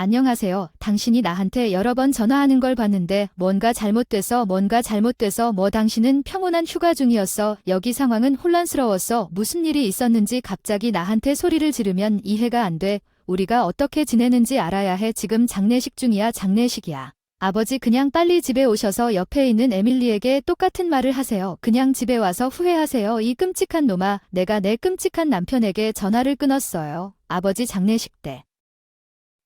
안녕하세요. 당신이 나한테 여러 번 전화하는 걸 봤는데 뭔가 잘못돼서 뭔가 잘못돼서 뭐 당신은 평온한 휴가 중이었어. 여기 상황은 혼란스러웠어. 무슨 일이 있었는지 갑자기 나한테 소리를 지르면 이해가 안 돼. 우리가 어떻게 지내는지 알아야 해. 지금 장례식 중이야. 장례식이야. 아버지 그냥 빨리 집에 오셔서 옆에 있는 에밀리에게 똑같은 말을 하세요. 그냥 집에 와서 후회하세요. 이 끔찍한 놈아. 내가 내 끔찍한 남편에게 전화를 끊었어요. 아버지 장례식 때.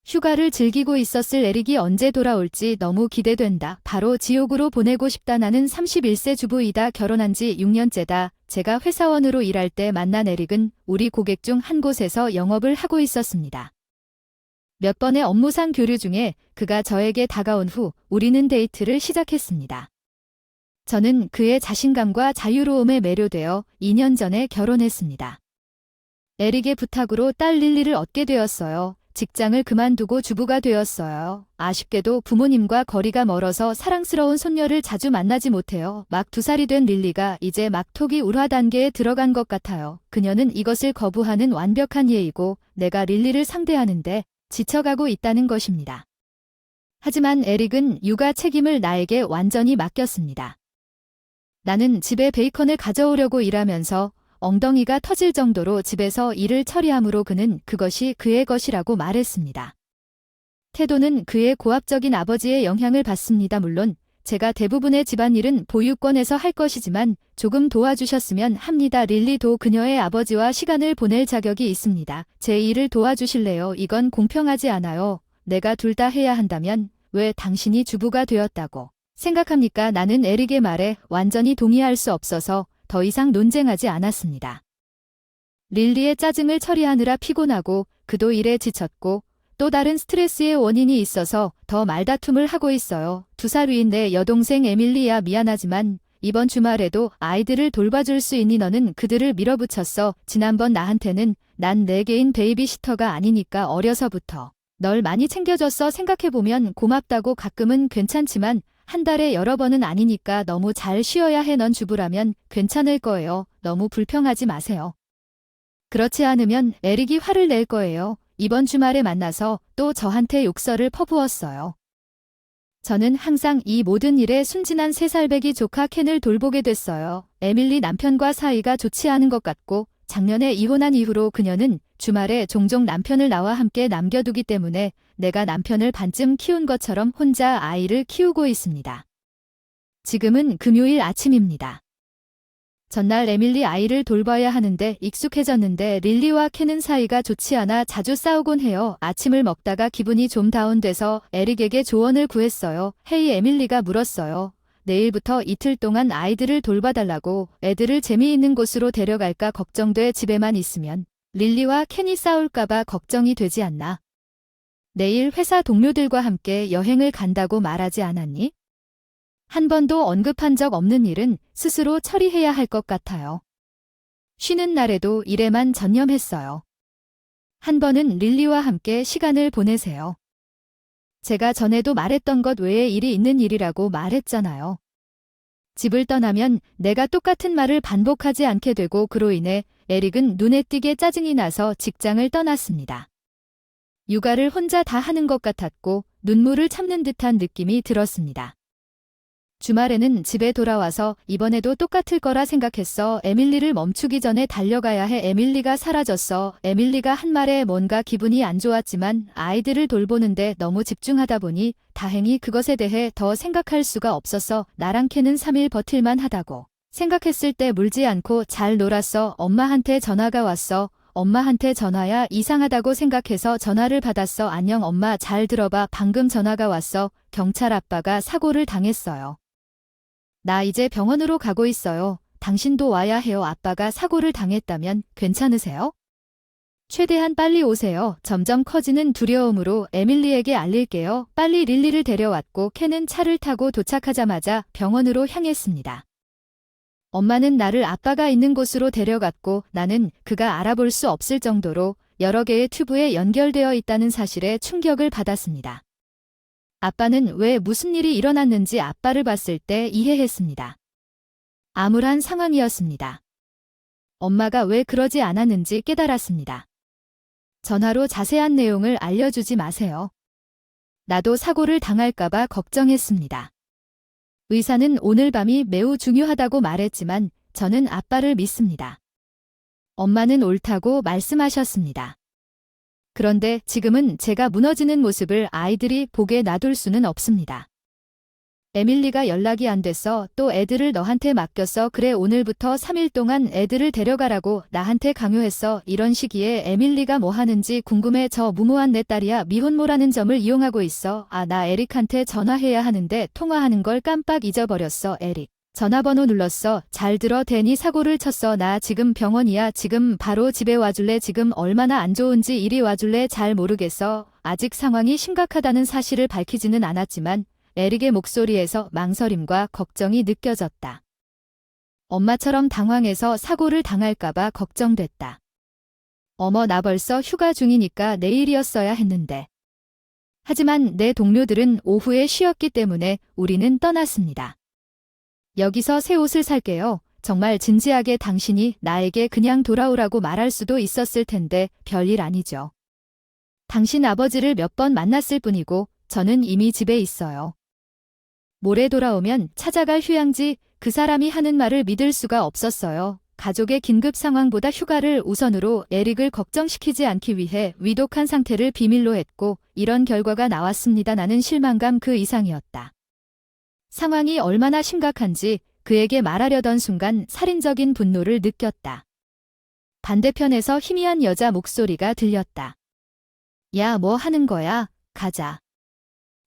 휴가를 즐기고 있었을 에릭이 언제 돌아올지 너무 기대된다. 바로 지옥으로 보내고 싶다. 나는 31세 주부이다. 결혼한 지 6년째다. 제가 회사원으로 일할 때 만난 에릭은 우리 고객 중 한 곳에서 영업을 하고 있었습니다. 몇 번의 업무상 교류 중에 그가 저에게 다가온 후 우리는 데이트를 시작했습니다. 저는 그의 자신감과 자유로움에 매료되어 2년 전에 결혼했습니다. 에릭의 부탁으로 딸 릴리를 얻게 되었어요. 직장을 그만두고 주부가 되었어요. 아쉽게도 부모님과 거리가 멀어서 사랑스러운 손녀를 자주 만나지 못해요. 막 두 살이 된 릴리가 이제 막토기 울화 단계에 들어간 것 같아요. 그녀는 이것을 거부하는 완벽한 예이고 내가 릴리를 상대하는데 지쳐가고 있다는 것입니다. 하지만 에릭은 육아 책임을 나에게 완전히 맡겼습니다. 나는 집에 베이컨을 가져오려고 일하면서 엉덩이가 터질 정도로 집에서 일을 처리하므로 그는 그것이 그의 것이라고 말했습니다. 태도는 그의 고압적인 아버지의 영향을 받습니다. 물론 제가 대부분의 집안일은 보유권에서 할 것이지만 조금 도와주셨으면 합니다. 릴리도 그녀의 아버지와 시간을 보낼 자격이 있습니다. 제 일을 도와주실래요? 이건 공평하지 않아요. 내가 둘 다 해야 한다면 왜 당신이 주부가 되었다고 생각합니까? 나는 에릭의 말에 완전히 동의할 수 없어서 더 이상 논쟁하지 않았습니다. 릴리의 짜증을 처리하느라 피곤하고 그도 일에 지쳤고 또 다른 스트레스의 원인이 있어서 더 말다툼을 하고 있어요. 두 살 위인 내 여동생 에밀리야 미안하지만 이번 주말에도 아이들을 돌봐줄 수 있니 너는 그들을 밀어붙였어. 지난번 나한테는 난 내 개인 베이비시터가 아니니까 어려서부터 널 많이 챙겨줬어 생각해보면 고맙다고 가끔은 괜찮지만 한 달에 여러 번은 아니니까 너무 잘 쉬어야 해 넌 주부라면 괜찮을 거예요. 너무 불평하지 마세요. 그렇지 않으면 에릭이 화를 낼 거예요. 이번 주말에 만나서 또 저한테 욕설을 퍼부었어요. 저는 항상 이 모든 일에 순진한 세살배기 조카 켄을 돌보게 됐어요. 에밀리 남편과 사이가 좋지 않은 것 같고 작년에 이혼한 이후로 그녀는 주말에 종종 남편을 나와 함께 남겨두기 때문에 내가 남편을 반쯤 키운 것처럼 혼자 아이를 키우고 있습니다. 지금은 금요일 아침입니다. 전날 에밀리 아이를 돌봐야 하는데 익숙해졌는데 릴리와 켄은 사이가 좋지 않아 자주 싸우곤 해요. 아침을 먹다가 기분이 좀 다운돼서 에릭에게 조언을 구했어요. 헤이 에밀리가 물었어요. 내일부터 이틀 동안 아이들을 돌봐달라고 애들을 재미있는 곳으로 데려갈까 걱정돼 집에만 있으면 릴리와 켄이 싸울까봐 걱정이 되지 않나. 내일 회사 동료들과 함께 여행을 간다고 말하지 않았니? 한 번도 언급한 적 없는 일은 스스로 처리해야 할 것 같아요. 쉬는 날에도 일에만 전념했어요. 한 번은 릴리와 함께 시간을 보내세요. 제가 전에도 말했던 것 외에 일이 있는 일이라고 말했잖아요. 집을 떠나면 내가 똑같은 말을 반복하지 않게 되고 그로 인해 에릭은 눈에 띄게 짜증이 나서 직장을 떠났습니다. 육아를 혼자 다 하는 것 같았고 눈물을 참는 듯한 느낌이 들었습니다. 주말에는 집에 돌아와서 이번에도 똑같을 거라 생각했어. 에밀리를 멈추기 전에 달려가야 해. 에밀리가 사라졌어. 에밀리가 한 말에 뭔가 기분이 안 좋았지만 아이들을 돌보는데 너무 집중하다 보니 다행히 그것에 대해 더 생각할 수가 없었어. 나랑 캔은 3일 버틸만 하다고. 생각했을 때 물지 않고 잘 놀았어. 엄마한테 전화가 왔어. 엄마한테 전화야 이상하다고 생각해서 전화를 받았어. 안녕 엄마 잘 들어봐. 방금 전화가 왔어. 경찰 아빠가 사고를 당했어요. 나 이제 병원으로 가고 있어요. 당신도 와야 해요. 아빠가 사고를 당했다면 괜찮으세요? 최대한 빨리 오세요. 점점 커지는 두려움으로 에밀리에게 알릴게요. 빨리 릴리를 데려왔고 켄은 차를 타고 도착하자마자 병원으로 향했습니다. 엄마는 나를 아빠가 있는 곳으로 데려갔고 나는 그가 알아볼 수 없을 정도로 여러 개의 튜브에 연결되어 있다는 사실에 충격을 받았습니다. 아빠는 왜 무슨 일이 일어났는지 아빠를 봤을 때 이해했습니다. 암울한 상황이었습니다. 엄마가 왜 그러지 않았는지 깨달았습니다. 전화로 자세한 내용을 알려주지 마세요. 나도 사고를 당할까봐 걱정했습니다. 의사는 오늘 밤이 매우 중요하다고 말했지만 저는 아빠를 믿습니다. 엄마는 옳다고 말씀하셨습니다. 그런데 지금은 제가 무너지는 모습을 아이들이 보게 놔둘 수는 없습니다. 에밀리가 연락이 안 됐어. 또 애들을 너한테 맡겼어. 그래 오늘부터 3일 동안 애들을 데려가라고 나한테 강요했어. 이런 시기에 에밀리가 뭐 하는지 궁금해. 저 무모한 내 딸이야. 미혼모라는 점을 이용하고 있어. 아, 나 에릭한테 전화해야 하는데 통화하는 걸 깜빡 잊어버렸어. 에릭. 전화번호 눌렀어. 잘 들어. 데니 사고를 쳤어. 나 지금 병원이야. 지금 바로 집에 와줄래? 지금 얼마나 안 좋은지 이리 와줄래? 잘 모르겠어. 아직 상황이 심각하다는 사실을 밝히지는 않았지만 에릭의 목소리에서 망설임과 걱정이 느껴졌다. 엄마처럼 당황해서 사고를 당할까봐 걱정됐다. 어머, 나 벌써 휴가 중이니까 내일이었어야 했는데. 하지만 내 동료들은 오후에 쉬었기 때문에 우리는 떠났습니다. 여기서 새 옷을 살게요. 정말 진지하게 당신이 나에게 그냥 돌아오라고 말할 수도 있었을 텐데 별일 아니죠. 당신 아버지를 몇 번 만났을 뿐이고 저는 이미 집에 있어요. 모레 돌아오면 찾아갈 휴양지 그 사람이 하는 말을 믿을 수가 없었어요. 가족의 긴급 상황보다 휴가를 우선으로 에릭을 걱정시키지 않기 위해 위독한 상태를 비밀로 했고 이런 결과가 나왔습니다. 나는 실망감 그 이상이었다. 상황이 얼마나 심각한지 그에게 말하려던 순간 살인적인 분노를 느꼈다. 반대편에서 희미한 여자 목소리가 들렸다. 야, 뭐 하는 거야? 가자.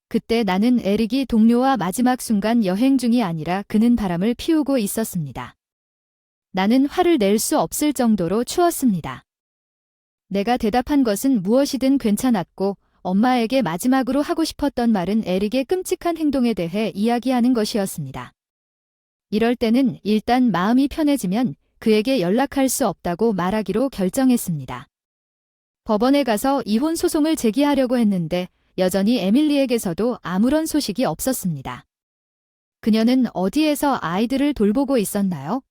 그때 나는 에릭이 동료와 마지막 순간 여행 중이 아니라 그는 바람을 피우고 있었습니다. 나는 화를 낼 수 없을 정도로 추웠습니다. 내가 대답한 것은 무엇이든 괜찮았고 엄마에게 마지막으로 하고 싶었던 말은 에릭의 끔찍한 행동에 대해 이야기하는 것이었습니다. 이럴 때는 일단 마음이 편해지면 그에게 연락할 수 없다고 말하기로 결정했습니다. 법원에 가서 이혼 소송을 제기하려고 했는데 여전히 에밀리에게서도 아무런 소식이 없었습니다. 그녀는 어디에서 아이들을 돌보고 있었나요?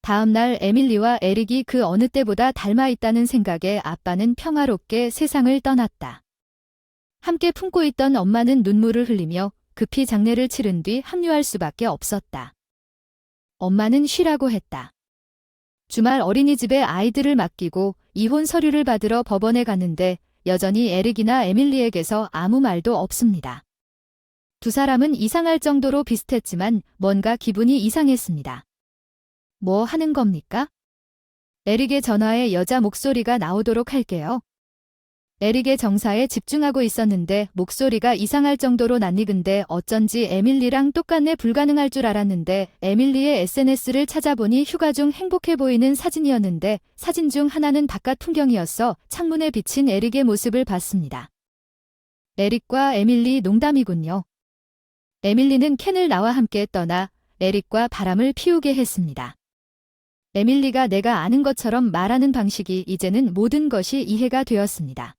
다음 날 에밀리와 에릭이 그 어느 때보다 닮아 있다는 생각에 아빠는 평화롭게 세상을 떠났다. 함께 품고 있던 엄마는 눈물을 흘리며 급히 장례를 치른 뒤 합류할 수밖에 없었다. 엄마는 쉬라고 했다. 주말 어린이집에 아이들을 맡기고 이혼 서류를 받으러 법원에 갔는데 여전히 에릭이나 에밀리에게서 아무 말도 없습니다. 두 사람은 이상할 정도로 비슷했지만 뭔가 기분이 이상했습니다. 뭐 하는 겁니까? 에릭의 전화에 여자 목소리가 나오도록 할게요. 에릭의 정사에 집중하고 있었는데 목소리가 이상할 정도로 낯익은데 어쩐지 에밀리랑 똑같네 불가능할 줄 알았는데 에밀리의 SNS를 찾아보니 휴가 중 행복해 보이는 사진이었는데 사진 중 하나는 바깥 풍경이었어 창문에 비친 에릭의 모습을 봤습니다. 에릭과 에밀리 농담이군요. 에밀리는 켄을 나와 함께 떠나 에릭과 바람을 피우게 했습니다. 에밀리가 내가 아는 것처럼 말하는 방식이 이제는 모든 것이 이해가 되었습니다.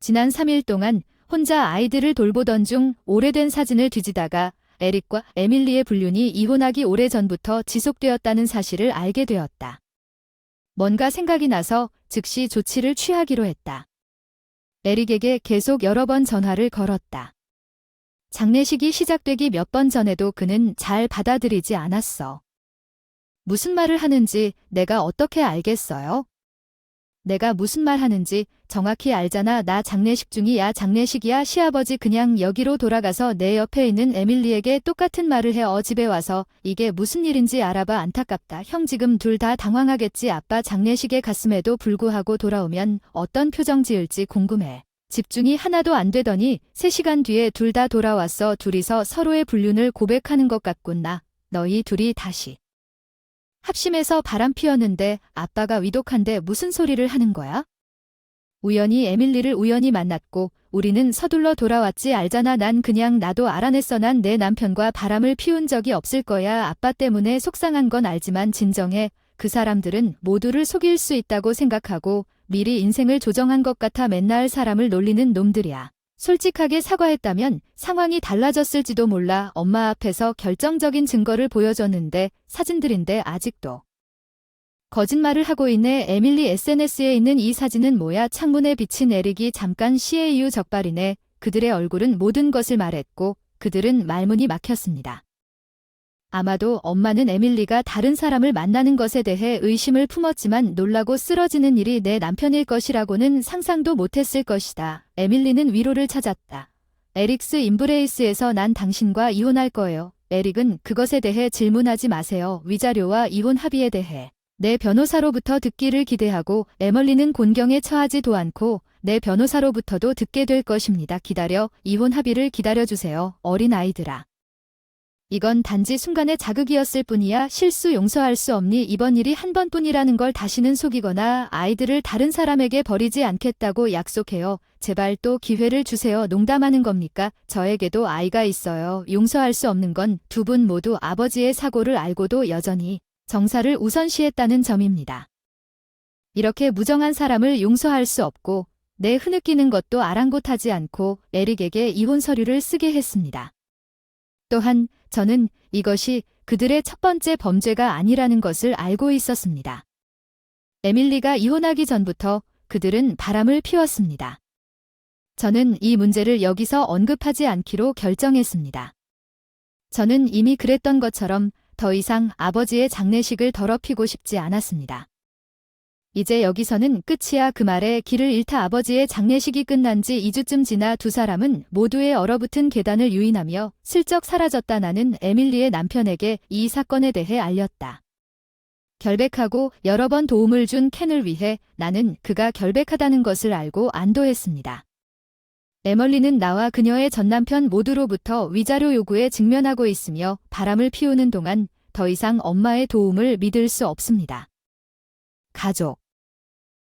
지난 3일 동안 혼자 아이들을 돌보던 중 오래된 사진을 뒤지다가 에릭과 에밀리의 불륜이 이혼하기 오래전부터 지속되었다는 사실을 알게 되었다. 뭔가 생각이 나서 즉시 조치를 취하기로 했다. 에릭에게 계속 여러 번 전화를 걸었다. 장례식이 시작되기 몇 번 전에도 그는 잘 받아들이지 않았어. 무슨 말을 하는지 내가 어떻게 알겠어요? 내가 무슨 말 하는지 정확히 알잖아. 나 장례식 중이야. 장례식이야. 시아버지 그냥 여기로 돌아가서 내 옆에 있는 에밀리에게 똑같은 말을 해. 어 집에 와서 이게 무슨 일인지 알아봐. 안타깝다. 형 지금 둘 다 당황하겠지. 아빠 장례식에 갔음에도 불구하고 돌아오면 어떤 표정 지을지 궁금해. 집중이 하나도 안 되더니 3시간 뒤에 둘 다 돌아왔어. 둘이서 서로의 불륜을 고백하는 것 같군 나. 너희 둘이 다시. 합심해서 바람 피웠는데 아빠가 위독한데 무슨 소리를 하는 거야? 우연히 에밀리를 우연히 만났고 우리는 서둘러 돌아왔지 알잖아 난 그냥 나도 알아냈어 난 내 남편과 바람을 피운 적이 없을 거야 아빠 때문에 속상한 건 알지만 진정해 그 사람들은 모두를 속일 수 있다고 생각하고 미리 인생을 조정한 것 같아 맨날 사람을 놀리는 놈들이야. 솔직하게 사과했다면 상황이 달라졌을지도 몰라 엄마 앞에서 결정적인 증거를 보여줬는데 사진들인데 아직도. 거짓말을 하고 있네 에밀리 SNS에 있는 이 사진은 뭐야 창문에 비친 에릭이 잠깐 CAU 적발이네 그들의 얼굴은 모든 것을 말했고 그들은 말문이 막혔습니다. 아마도 엄마는 에밀리가 다른 사람을 만나는 것에 대해 의심을 품었지만 놀라고 쓰러지는 일이 내 남편일 것이라고는 상상도 못했을 것이다. 에밀리는 위로를 찾았다. 에릭스 인브레이스에서 난 당신과 이혼할 거예요. 에릭은 그것에 대해 질문하지 마세요. 위자료와 이혼 합의에 대해. 내 변호사로부터 듣기를 기대하고 에멀리는 곤경에 처하지도 않고 내 변호사로부터도 듣게 될 것입니다. 기다려 이혼 합의를 기다려주세요. 어린 아이들아. 이건 단지 순간의 자극이었을 뿐이야 실수 용서할 수 없니 이번 일이 한 번뿐이라는 걸 다시는 속이거나 아이들을 다른 사람에게 버리지 않겠다고 약속해요. 제발 또 기회를 주세요. 농담하는 겁니까? 저에게도 아이가 있어요. 용서할 수 없는 건 두 분 모두 아버지의 사고를 알고도 여전히 정사를 우선시했다는 점입니다. 이렇게 무정한 사람을 용서할 수 없고 내 흐느끼는 것도 아랑곳하지 않고 에릭에게 이혼 서류를 쓰게 했습니다. 또한 저는 이것이 그들의 첫 번째 범죄가 아니라는 것을 알고 있었습니다. 에밀리가 이혼하기 전부터 그들은 바람을 피웠습니다. 저는 이 문제를 여기서 언급하지 않기로 결정했습니다. 저는 이미 그랬던 것처럼 더 이상 아버지의 장례식을 더럽히고 싶지 않았습니다. 이제 여기서는 끝이야 그 말에 길을 잃다 아버지의 장례식이 끝난 지 2주쯤 지나 두 사람은 모두의 얼어붙은 계단을 유인하며 슬쩍 사라졌다 나는 에밀리의 남편에게 이 사건에 대해 알렸다. 결백하고 여러 번 도움을 준 켄을 위해 나는 그가 결백하다는 것을 알고 안도했습니다. 에멀리는 나와 그녀의 전남편 모두로부터 위자료 요구에 직면하고 있으며 바람을 피우는 동안 더 이상 엄마의 도움을 믿을 수 없습니다. 가족